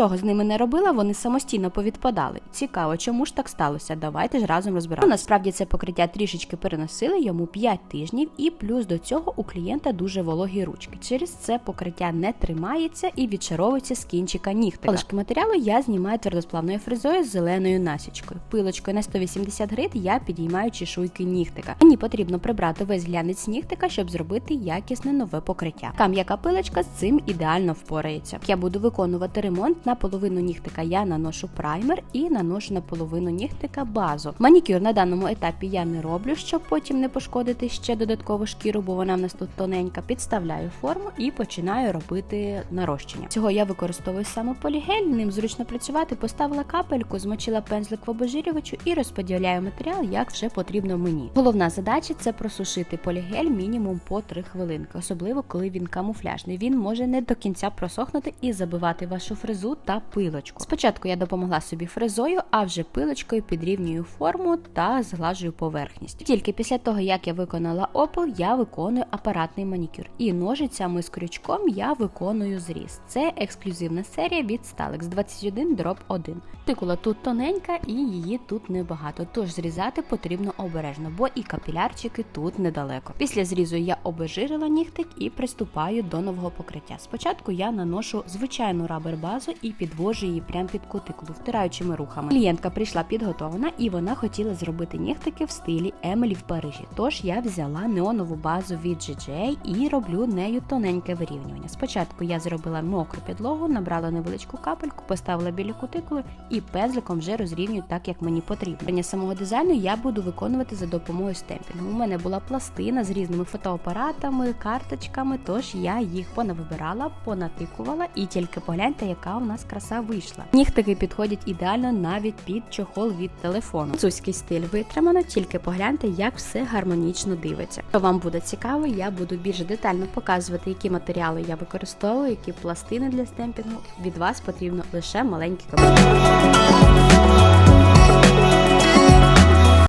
Нічого з ними не робила, вони самостійно повідпадали. Цікаво, чому ж так сталося? Давайте ж разом розбиратися. Ну, насправді це покриття трішечки переносили йому 5 тижнів, і плюс до цього у клієнта дуже вологі ручки. Через це покриття не тримається і відчаровується з кінчика нігтика. Залишки матеріалу я знімаю твердосплавною фрезою з зеленою насічкою. Пилочкою на 180 грит я підіймаю чешуйки нігтика. Мені потрібно прибрати весь глянець нігтика, щоб зробити якісне нове покриття. Кам'яка пилочка з цим ідеально впорається. Я буду виконувати ремонт на половину нігтика. Я наношу праймер і наношу на половину нігтика базу. Манікюр на даному етапі я не роблю, щоб потім не пошкодити ще додаткову шкіру, бо вона в нас тут тоненька. Підставляю форму і починаю робити нарощення. Цього я використовую саме полігель, ним зручно працювати. Поставила капельку, змочила пензлик в обезжирювачу і розподіляю матеріал, як вже потрібно мені. Головна задача це просушити полігель мінімум по 3 хвилинки, особливо коли він камуфляжний. Він може не до кінця просохнути і забивати вашу фрезу та пилочку. Спочатку я допомогла собі фрезою, а вже пилочкою підрівнюю форму та зглажую поверхність. Тільки після того, як я виконала опил, я виконую апаратний манікюр. І ножицями з крючком я виконую зріз. Це ексклюзивна серія від Stalex 21 дроб 1. Тикула тут тоненька і її тут небагато, тож зрізати потрібно обережно, бо і капілярчики тут недалеко. Після зрізу я обезжирила нігтик і приступаю до нового покриття. Спочатку я наношу звичайну рабер базу і підвожу її прямо під кутикулу, втираючими рухами. Клієнтка прийшла підготовлена і вона хотіла зробити нігтики в стилі Емелі в Парижі. Тож я взяла неонову базу від GJ і роблю нею тоненьке вирівнювання. Спочатку я зробила мокру підлогу, набрала невеличку капельку, поставила біля кутикули і пензликом вже розрівнюю так, як мені потрібно. Рівня самого дизайну я буду виконувати за допомогою стемпінгу. У мене була пластина з різними фотоапаратами, карточками, тож я їх понавибирала, понатикувала і тільки погляньте, яка у нас краса вийшла. Нігтики підходять ідеально навіть під чохол від телефону. Французький стиль витримано, тільки погляньте, як все гармонічно дивиться. Що вам буде цікаво, я буду більш детально показувати, які матеріали я використовую, які пластини для стемпінгу. Від вас потрібно лише маленький коментар.